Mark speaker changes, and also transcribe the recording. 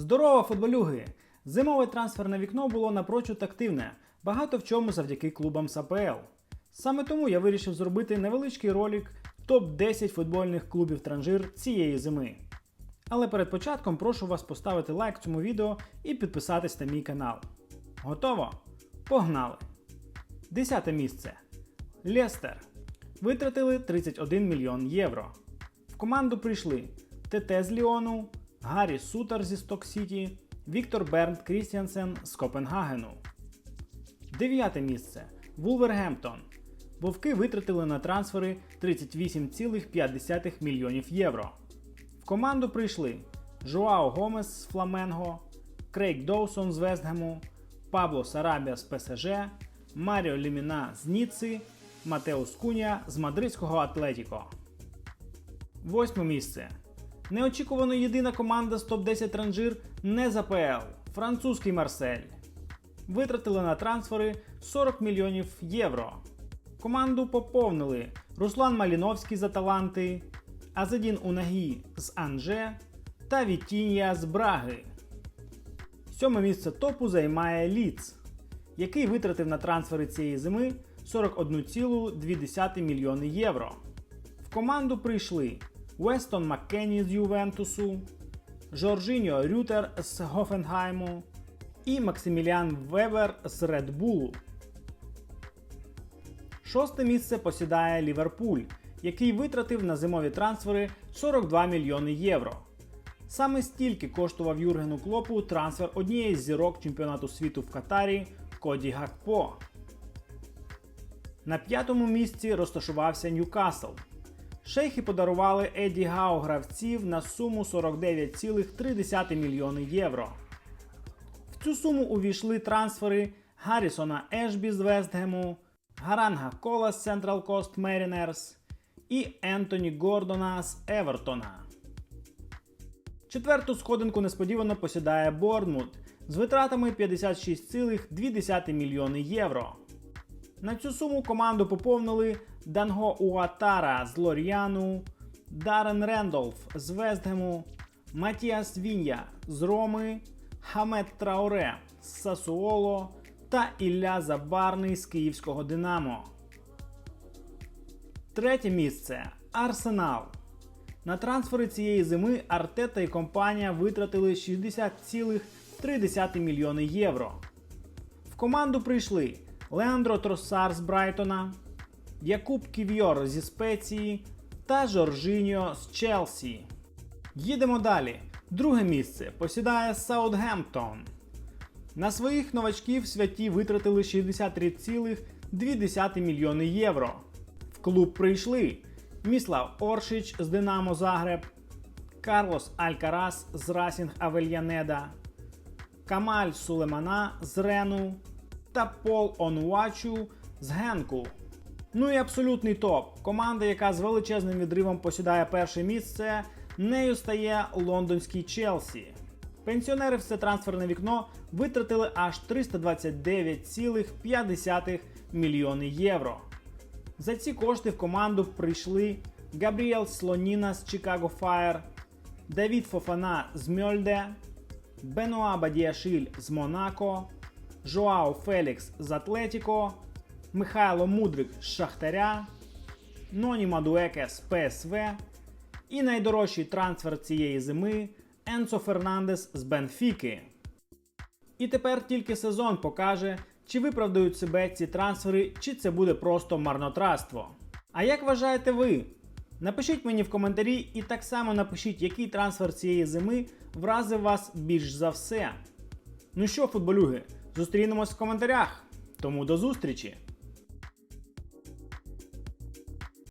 Speaker 1: Здорово, футболюги! Зимове трансферне вікно було напрочуд активне, багато в чому завдяки клубам з АПЛ. Саме тому я вирішив зробити невеличкий ролик топ-10 футбольних клубів транжир цієї зими. Але перед початком прошу вас поставити лайк цьому відео і підписатись на мій канал. Готово? Погнали! Десяте місце. Лестер. Витратили 31 мільйон євро. В команду прийшли ТТ з Ліону, Гаррі Сутер зі Сток Сіті, Віктор Бернт Крістіансен з Копенгагену. Дев'яте місце. Вулвергемптон. Вовки витратили на трансфери 38,5 мільйонів євро. В команду прийшли Жоао Гомес з Фламенго, Крейг Доусон з Вестгему, Пабло Сарабія з ПСЖ, Маріо Ліміна з Ніцци, Матеус Куня з мадридського Атлетіко. Восьме місце. Неочікувано єдина команда з топ-10 ранжир не з АПЛ французький Марсель. Витратили на трансфери 40 мільйонів євро. Команду поповнили Руслан Маліновський з Аталанти, Азедін Унагі з Анже та Вітінія з Браги. Сьоме місце топу займає Ліц, який витратив на трансфери цієї зими 41,2 мільйони євро. В команду прийшли Вестон Маккенні з Ювентусу, Жоржиньо Рютер з Гофенгайму і Максиміліан Вебер з Редбулу. Шосте місце посідає Ліверпуль, який витратив на зимові трансфери 42 мільйони євро. Саме стільки коштував Юргену Клопу трансфер однієї з зірок чемпіонату світу в Катарі Коді Гакпо. На п'ятому місці розташувався Ньюкасл. Шейхи подарували Еді Гау гравців на суму 49,3 мільйони євро. В цю суму увійшли трансфери Гаррісона Ешбі з Вестгему, Гаранга Кола з Central Coast Mariners і Ентоні Гордона з Евертона. Четверту сходинку несподівано посідає Борнмут з витратами 56,2 мільйони євро. На цю суму команду поповнили Данго Уатара з Лор'яну, Дарен Рендолф з Вестгему, Матіас Вінья з Роми, Хамет Трауре з Сасуоло та Ілля Забарний з Київського Динамо. Третє місце Арсенал. На трансфери цієї зими Артета і компанія витратили 60,3 мільйони євро. В команду прийшли Леандро Тросар з Брайтона, Якуб Ківьор зі Спеції та Жоржиньо з Челсі. Їдемо далі. Друге місце посідає Саутгемптон. На своїх новачків святі витратили 63,2 мільйони євро. В клуб прийшли Міслав Оршич з Динамо Загреб, Карлос Алькарас з Расінг Авельянеда, Камаль Сулемана з Рену та Пол Онуачу з Генку. Ну і абсолютний топ. Команда, яка з величезним відривом посідає перше місце, нею стає лондонський Челсі. Пенсіонери в це трансферне вікно витратили аж 329,5 мільйони євро. За ці кошти в команду прийшли Габріел Слоніна з Chicago Fire, Давід Фофана з Мьольде, Бенуа Бадіашиль з Монако, Жоао Фелікс з Атлетіко, Михайло Мудрик з Шахтаря, Ноні Мадуеке з ПСВ і найдорожчий трансфер цієї зими Енсо Фернандес з Бенфіки. І тепер тільки сезон покаже, чи виправдають себе ці трансфери, чи це буде просто марнотратство. А як вважаєте ви? Напишіть мені в коментарі і так само напишіть, який трансфер цієї зими вразив вас більш за все. Ну що, футболюги, зустрінемось в коментарях. Тому до зустрічі!